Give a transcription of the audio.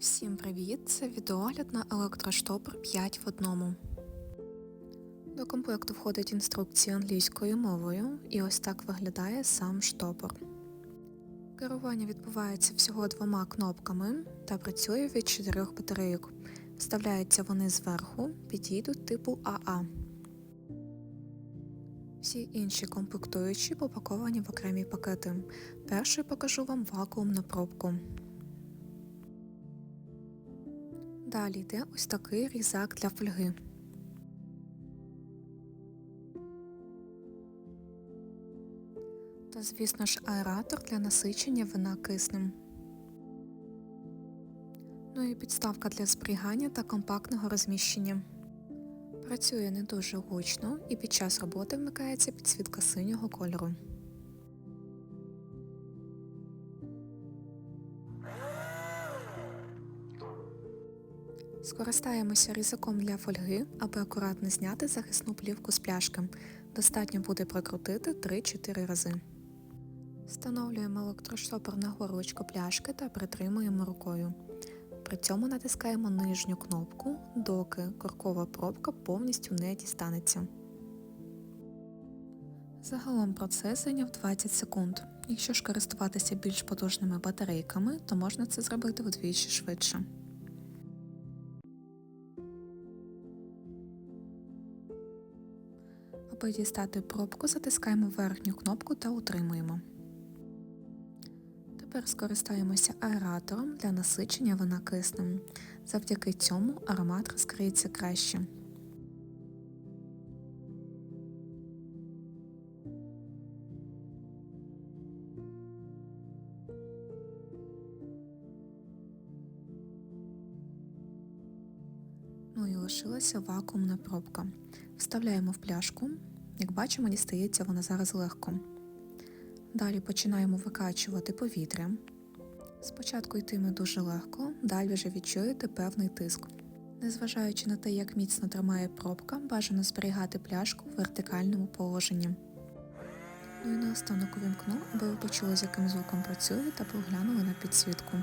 Всім привіт! Це відеогляд на електроштопор 5 в одному. До комплекту входить інструкція англійською мовою, і ось так виглядає сам штопор. Керування відбувається всього двома кнопками та працює від чотирьох батарейок. Вставляються вони зверху, підійдуть типу АА. Всі інші комплектуючі попаковані в окремі пакети. Перший покажу вам вакуумну пробку. Далі йде ось такий різак для фольги. Та, звісно ж, аератор для насичення вина киснем. Ну і підставка для зберігання та компактного розміщення. Працює не дуже гучно і під час роботи вмикається підсвітка синього кольору. Скористаємося різаком для фольги, аби акуратно зняти захисну плівку з пляшки. Достатньо буде прокрутити 3-4 рази. Встановлюємо електроштопор на горлочку пляшки та притримуємо рукою. При цьому натискаємо нижню кнопку, доки коркова пробка повністю не дістанеться. Загалом процес зайняв 20 секунд. Якщо ж користуватися більш потужними батарейками, то можна це зробити вдвічі швидше. Аби дістати пробку, затискаємо верхню кнопку та утримуємо. Тепер скористаємося аератором для насичення вина киснем. Завдяки цьому аромат розкриється краще. Ну і лишилася вакуумна пробка. Вставляємо в пляшку. Як бачимо, дістається вона зараз легко. Далі починаємо викачувати повітря. Спочатку йтиме дуже легко, далі вже відчуєте певний тиск. Незважаючи на те, як міцно тримає пробка, бажано зберігати пляшку в вертикальному положенні. Ну і наостанок увімкну, аби ви почули, з яким звуком працює та поглянули на підсвітку.